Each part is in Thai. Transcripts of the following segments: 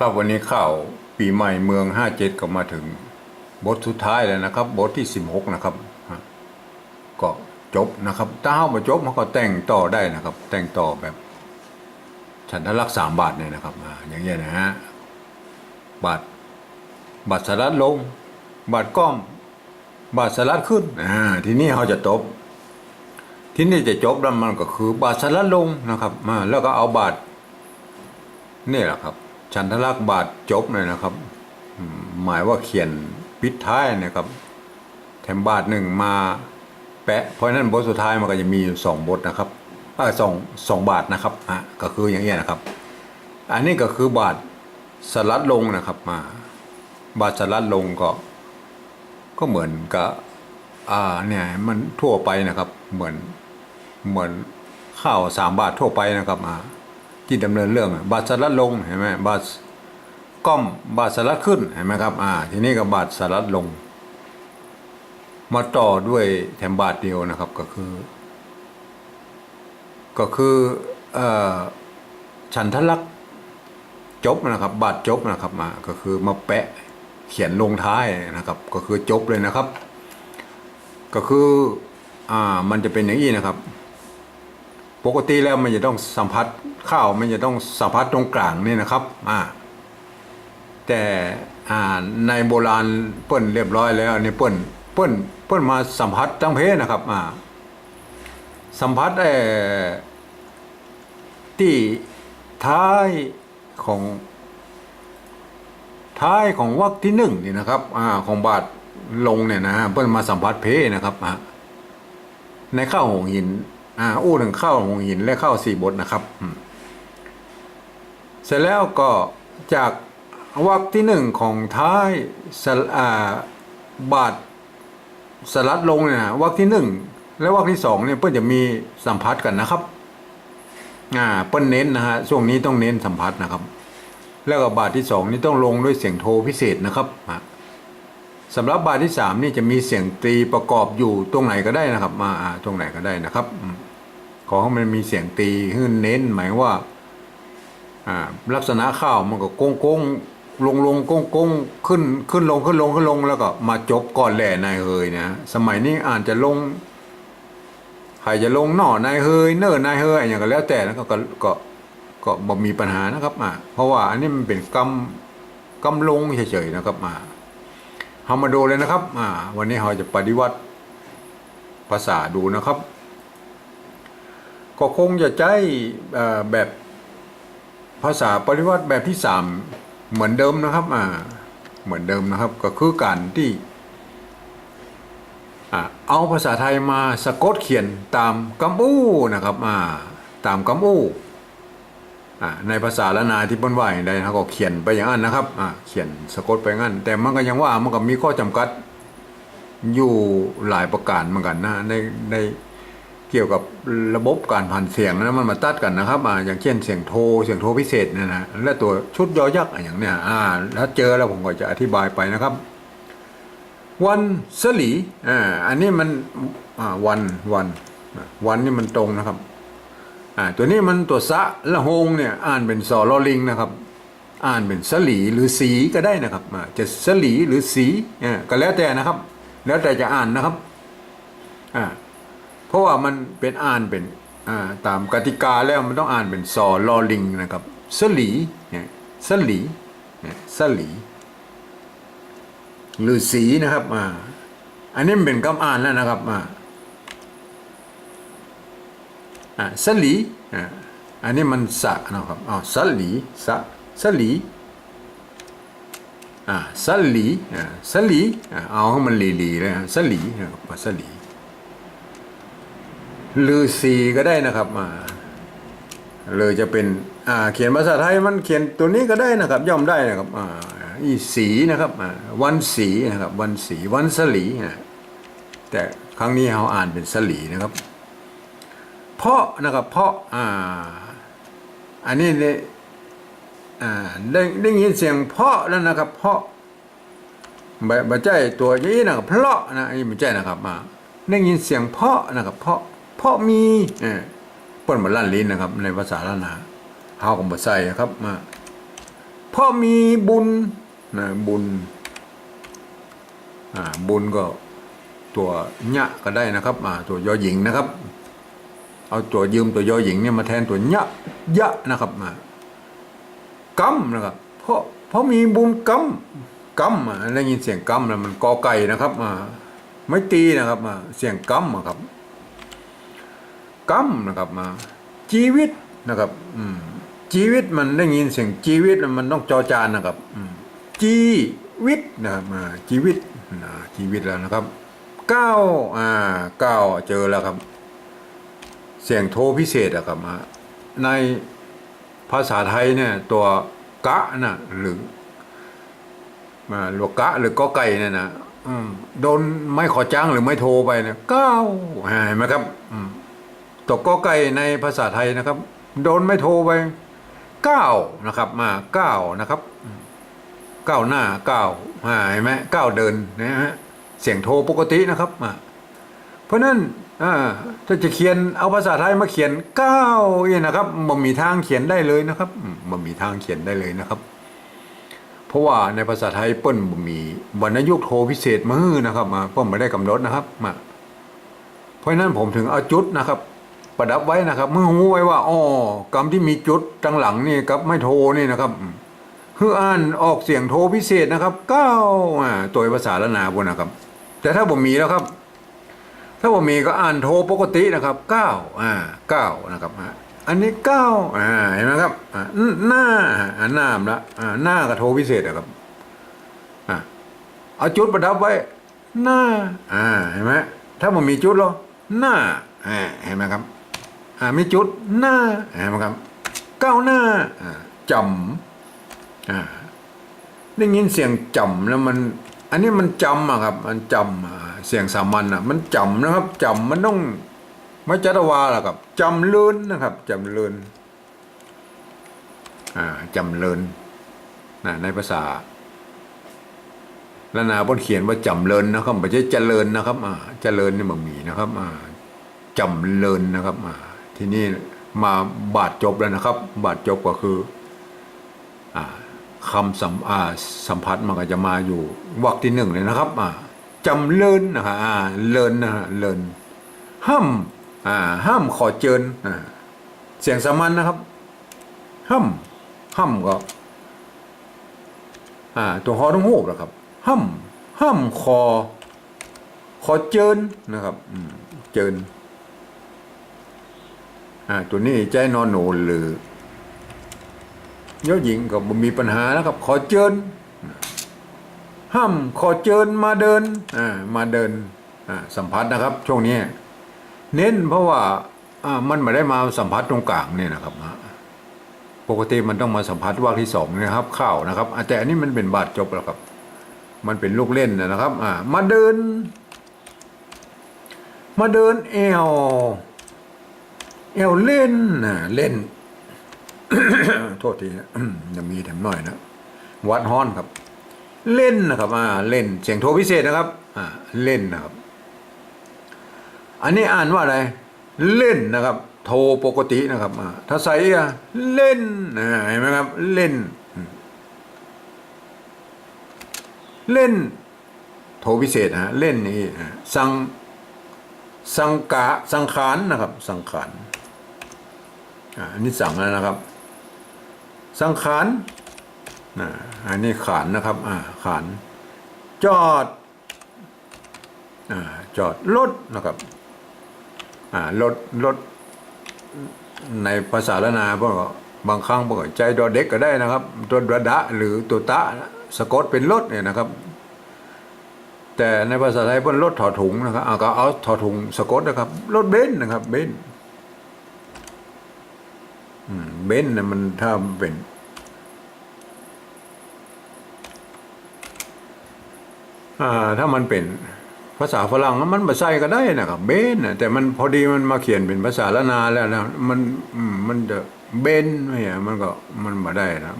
ครับวันนี้ข่าวปีใหม่เมือง 57 ก็มาถึง บทสุดท้ายแล้วนะครับ บทที่ 16 นะครับ ก็จบนะครับ ถ้าเฮามาจบมันก็แต่งต่อได้นะครับ แต่งต่อแบบ ฉันทลักษณ์สามบาทเนี่ยนะครับอย่างเงี้ยนะฮะบาทบาทสลัดลง บาทก้อม บาทสลัดขึ้นอ่าทีนี้เขาจะจบที่นี่จะจบแล้วมันก็คือบาทสลัดลงนะครับมาแล้วก็เอาบาทนี่แหละครับ ฉันทลักษณ์บาทจบเลยนะครับ หมายว่าเขียนปิดท้ายนะครับแถมบาทหนึ่งมาแปะ เพราะนั้นบทสุดท้ายมันก็จะมีอยู่สองบทนะครับเอสองสองบาทนะครับอะก็คืออย่างเงี้ยนะครับ อันนี้ก็คือบาทสลัดลงนะครับมา บาทสลัดลงก็ ก็เหมือนกับอ่าเนี่ยมันทั่วไปนะครับ เหมือนเหมือนข้าวสามบาททั่วไปนะครับอ่า ที่ดำเนินเรื่องบาทสลัดลงเห็นไหมบาทก้อมบาทสลัดขึ้นเห็นไหมครับอ่าทีนี้ก็บาทสลัดลง มาต่อด้วยแถมบาทเดียวนะครับก็คือ ก็คือเอ่อฉันทลักษ์จบนะครับ บาทจบนะครับมาก็คือมาแปะเขียนลงท้ายนะครับ ก็คือจบเลยนะครับ ก็คืออ่ามันจะเป็นอย่างนี้นะครับ ปกติแล้วมันจะต้องสัมผัสข้าวมันจะต้องสัมผัสตรงกลางนี่นะครับอ่าแต่อ่าในโบราณเปิ้นเรียบร้อยแล้วนี่เปิ้นเปิ้นเปิ้นมาสัมผัสตั้งเพนะครับอ่าสัมผัสเอ่อที่ท้ายของท้ายของวรรคที่หนึ่งนี่นะครับอ่าของบาทลงเนี่ยนะเพิ่นมาสัมผัสเพนะครับอะในข้าวหงหิน อ่าอู้ถึงข้าวหงหินและข้าวสี่บทนะครับ เสร็จแล้วก็จากวรรคที่หนึ่งของท้ายสลอ่าบาทสลัดลงเนี่ยวรรคที่หนึ่งและวรรคที่สองเนี่ยเพิ่นจะมีสัมผัสกันนะครับ อ่าเปิ้นเน้นนะฮะช่วงนี้ต้องเน้นสัมผัสนะครับ แล้วก็บาทที่สองนี่ต้องลงด้วยเสียงโทพิเศษนะครับสำหรับบาทที่สามนี่จะมีเสียงตรีประกอบอยู่ตรงไหนก็ได้นะครับ มาอ่าตรงไหนก็ได้นะครับอืม ขอให้มันมีเสียงตีขึ้นเน้นหมายว่าลักษณะข้าวมันก็โก้งโก้งลงลงโก้งโก้งขึ้นขึ้นลงขึ้นลงขึ้นลงแล้วก็มาจบก่อนแหล่นายเฮยนะสมัยนี้อ่านจะลงใครจะลงหน่อนายเฮยเนิ่นนายเฮยอย่างก็แล้วแต่นะก็ก็ก็ก็บ่มีปัญหานะครับอ่าเพราะว่าอันนี้มันเป็นกำกำลงเฉยๆนะครับอ่าเฮามาดูเลยนะครับอ่าวันนี้เราจะปฏิวัติภาษาดูนะครับ ก็คงจะใช้แบบภาษาปฏิวัติแบบที่สามเหมือนเดิมนะครับอ่าเหมือนเดิมนะครับก็คือการที่เอาภาษาไทยมาสะกดเขียนตามกำอู้นะครับอ่าตามกำอู้อ่ในภาษาละนาที่เปิ้นว่าอย่างใดเขาก็เขียนไปอย่างนั้นนะครับเขียนสะกดไปงั้น แต่มันก็ยังว่ามันก็มีข้อจำกัดอยู่หลายประการเหมือนกันนะในใน เกี่ยวกับระบบการผ่านเสียงนะมันมาตัดกันนะครับอ่าอย่างเช่นเสียงโทรเสียงโทรพิเศษเนยนะและตัวชุดยอยักษ์อะอย่างเนี้ยอ่าถ้าเจอแล้วผมก็จะอธิบายไปนะครับ วันสลีอ่าอันนี้มันอ่าวันวันวันนี่มันตรงนะครับอ่าตัวนี้มันตัวสะละหงเนี่ยอ่านเป็นสอลอลิงนะครับ อ่านเป็นสลีหรือสีก็ได้นะครับอ่าจะสลีหรือสีอ่าก็แล้วแต่นะครับ แล้วแต่จะอ่านนะครับอ่า เพราะว่ามันเป็นอ่านเป็นตามกติกาแล้วมันต้องอ่านเป็นสอลอลิงนะครับสลีเนี่ยสลีเนี่ยสลีหรือสีนะครับอ่าอันนี้เป็นคำอ่านแล้วนะครับอ่าอ่าสลีอ่าอันนี้มันสะนะครับอ๋อสลีสะสลีอ่าสลีอ่าสลีอ่าเอาให้มันลีลีเลยฮะสลีนะครับสลี หรือสีก็ได้นะครับอ่าเลยจะเป็นอ่าเขียนภาษาไทยมันเขียนตัวนี้ก็ได้นะครับ ย่อมได้นะครับอ่าอีสีนะครับอ่าวันสีนะครับ วันสีวันสลีอ่าแต่ครั้งนี้เราอ่านเป็นสลีนะครับ เพาะนะครับ เพาะอ่าอันนี้เนี่ยอ่าได้ได้ยินเสียงเพาะแล้วนะครับ เพาะบใบใจตัวนี้นะครับเพาะนะอันนี้ไม่ใช่นะครับมาได้ยินเสียงเพาะนะครับ เพาะ ราะมีเออเปิ้นมาลั่นลิ้นนะครับ ในภาษาล้านนาเฮาก็บ่ใส่ครับมาเพราะมีบุญนะบุญอ่าบุญก็ตัวญะก็ได้นะครับอ่าตัวยอหญิงนะครับ เอาตัวยืมตัวยอหญิงเนี่ยมาแทนตัวญะยะนะครับมากรรมนะครับเพราะเพราะมีบุญกรรมกรรมอะได้ยินเสียงกรรมแล้วมันกอไก่นะครับอ่าไม่ตีนะครับอ่าเสียงกรรมอะครับ กรรมนะครับมา ชีวิตนะครับ อืมชีวิตมันได้ยินเสียงชีวิตมันต้องจอจานนะครับชีวิตนะครับมาชีวิตนะชีวิตแล้วนะครับเก้าอ่าเก้าเจอแล้วครับ เสียงโทพิเศษอะครับมาในภาษาไทยเนี่ยตัวกะนะหรือมาหลวกะหรือก็ไก่เนี่ยนะโดนไม่ขอจ้างหรือไม่โทรไปเนี่ยเก้าอ่าเห็นไหมครับอืม ตัวกอไก่ในภาษาไทยนะครับ โดนไม่โทรไปเก้านะครับมาเก้านะครับเก้าหน้าเก้าอ่าเห็นไหมเก้าเดินนะฮะเสียงโทรปกตินะครับมาเพราะนั้นถ้าจะเขียนเอาภาษาไทยมาเขียนเก้าเนี่ยนะครับมันมีทางเขียนได้เลยนะครับมันมีทางเขียนได้เลยนะครับ เพราะว่าในภาษาไทยเปิ้นมีวรรณยุกโทพิเศษมือนะครับมาเปิ้นไม่ได้กำหนดนะครับมาเพราะนั้นผมถึงเอาจุดนะครับ ประดับไว้นะครับ เมื่อรู้ไว้ว่าอ๋อกรรมที่มีจุดตั้งหลังนี่ครับไม่โทนี่นะครับคืออ่านออกเสียงโทพิเศษนะครับเก้าอ่าตัวภาษาละนาบนนะครับ แต่ถ้าผมมีแล้วครับ ถ้าผมมีก็อ่านโทปกตินะครับเก้าอ่าเก้านะครับอันนี้เก้าอ่าเห็นไหมครับหน้าอ่าหน้ามละอ่าหน้ากับโทพิเศษนะครับอ่าเอาจุดประดับไว้ หน้าอ่าเห็นไหมถ้าผมมีจุดหรอหน้าอ่าเห็นไหมครับ อ่ามีจุดหน้าเห็นไหมครับก้าวหน้าจำอ่าได้ยินเสียงจำแล้วมัน อันนี้มันจำอะครับ มันจำเสียงสามัญอะมันจำนะครับจำมันต้องไม่จัตวาหรอกครับจำเลินนะครับจำเลินอ่าจำเลินนะในภาษาแล้วนาบนเขียนว่าจำเริญนะครับไม่ใช่เจริญนะครับอ่าเจริญนี่มันมีนะครับอ่าจำเริญนะครับอ่า ทีนี้มาบาดจบแล้วนะครับ บาดจบก็คืออ่าคำสัมอาสัมผัสมันก็จะมาอยู่วรรคที่หนึ่งเลยนะครับจำเริญนะครับอ่าเลินนะฮะเลินห้ามห้ามขอเจิญเสียงสามัญนะครับห้ามห้ามก็ตัวฮอต้องหูบนะครับห้ามห้ามคอคอเจินนะครับเจิน อ่าตัวนี้ใจนอนหนูหรือเยอดหญิงก็บมีปัญหาแล้วครับขอเจินห้ามขอเจินมาเดินอ่ามาเดินอ่าสัมผัสนะครับ ช่วงนี้เน้นเพราะว่าอ่ามันไม่ได้มาสัมผัสตรงกลางเนี่ยนะครับปกติมันต้องมาสัมผัสวรรคที่สองนะครับข้าวนะครับแต่อันนี้มันเป็นบาดจบแล้วครับ มันเป็นลูกเล่นนะครับอ่ามาเดิน มาเดินเอว เอวเล่นนะเล่น โทษทีนะยังมีแถมหน่อยนะวัดฮอนครับ เล่นนะครับอ่าเล่นเสียงโทพิเศษนะครับอ่าเล่นนะครับ อันนี้อ่านว่าอะไรเล่นนะครับ โทรปกตินะครับอ่าถ้าใส่อะเล่นนะเห็นไหมครับ เล่น เล่น โทพิเศษฮะเล่นนี่สังสังกะสังขารนะครับ สังขาร อันนี้สั่งแล้วนะครับ สังขารนะอันนี้ขานนะครับอ่าขาน จอดอ่าจอดรถนะครับอ่ารถรถในภาษาละนาพวกบางครั้งพวกใจดอเด็กก็ได้นะครับ ตัวดดะหรือตัวตะสะกดเป็นรถเนี่ยนะครับ แต่ในภาษาไทยเป็นรถถอดถุงนะครับก็เอาถอดถุงสะกดนะครับรถเบนนะครับเบน เบนนี่ยมันถ้าเป็น อ่า ถ้ามันเป็นภาษาฝรั่งมันมาใส่ก็ได้นะครับเบนน่ะแต่มันพอดีมันมาเขียนเป็นภาษาละนาแล้วนะมันมันจะเบนไม่ใช่มันก็มันมาได้นะ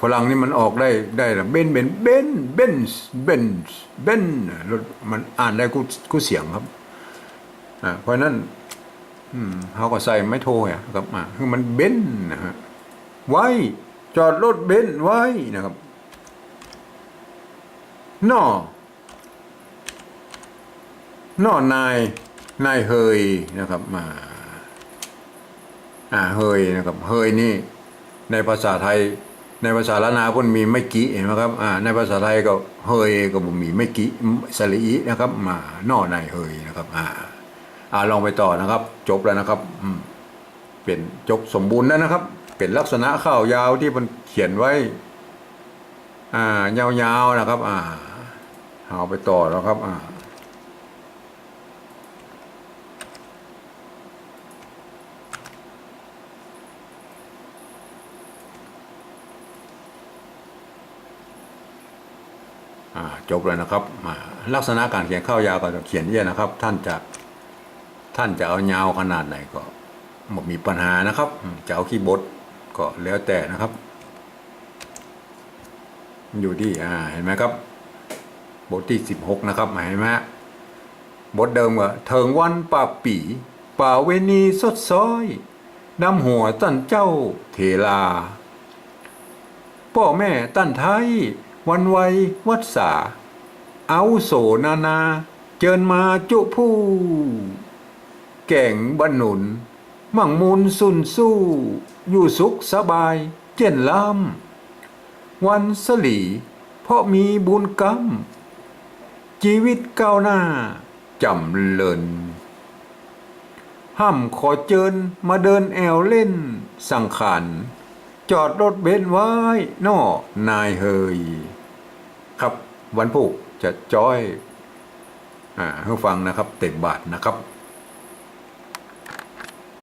ฝรั่งนี่มันออกได้ได้นะเบนเบนเบนเบนเบนเบนรถมันอ่านได้กูกูเสียงครับอ่าเพราะนั้น เขาก็ใส่ไม่โทรอะครับอ่าคือมันเบนนะฮะไว้จอดรถเบนซ์ไว้นะครับนอนอนายนายเฮยนะครับมาอ่าเฮยนะครับเฮยนี่ ในภาษาไทย ในภาษาละนาพิ่นมีไม่กี่เห็นไหมครับอ่าในภาษาไทยก็เฮยก็มีไม่กี่สลีอีนะครับ มานอนายเฮยนะครับ อ่า อ่าลองไปต่อนะครับ จบแล้วนะครับอืมเป็นจบสมบูรณ์แล้วนะครับ เป็นลักษณะข้าวยาวที่มันเขียนไว้ อ่ายาวๆนะครับ อ่าเอาไปต่อแล้วครับ อ่าจบเลยนะครับ ลักษณะการเขียนข้าวยาวก็จะเขียนเนี่ยนะครับ ท่านจะ ท่านจะเอายาวขนาดไหนก็ไม่มีปัญหานะครับ จะเอาขี้บดก็แล้วแต่นะครับ อยู่ที่อ่าเห็นไหมครับบทที่สิบหกนะครับเห็นไหมบทเดิมก็เถิงวันป่าปีป่าเวณีสดซ้อยนำหัวตั้นเจ้าเทลาพ่อแม่ตั้นไทย วันไววัดสาเอาโสนานา เจิญมาจุผู้ แก่งบรรนุน มั่งมูลสุนสู้ อยู่สุขสบายเจนลำวันสลีเพราะมีบุญกรรม ชีวิตก้าวหน้าจำเลินห้ำขอเจิญมาเดินแอวเล่น สังขารจอดรถเบนไว้นอนายเฮย ครับวันพุกจะจ้อยอ่าให้ฟังนะครับ เต็มบาทนะครับ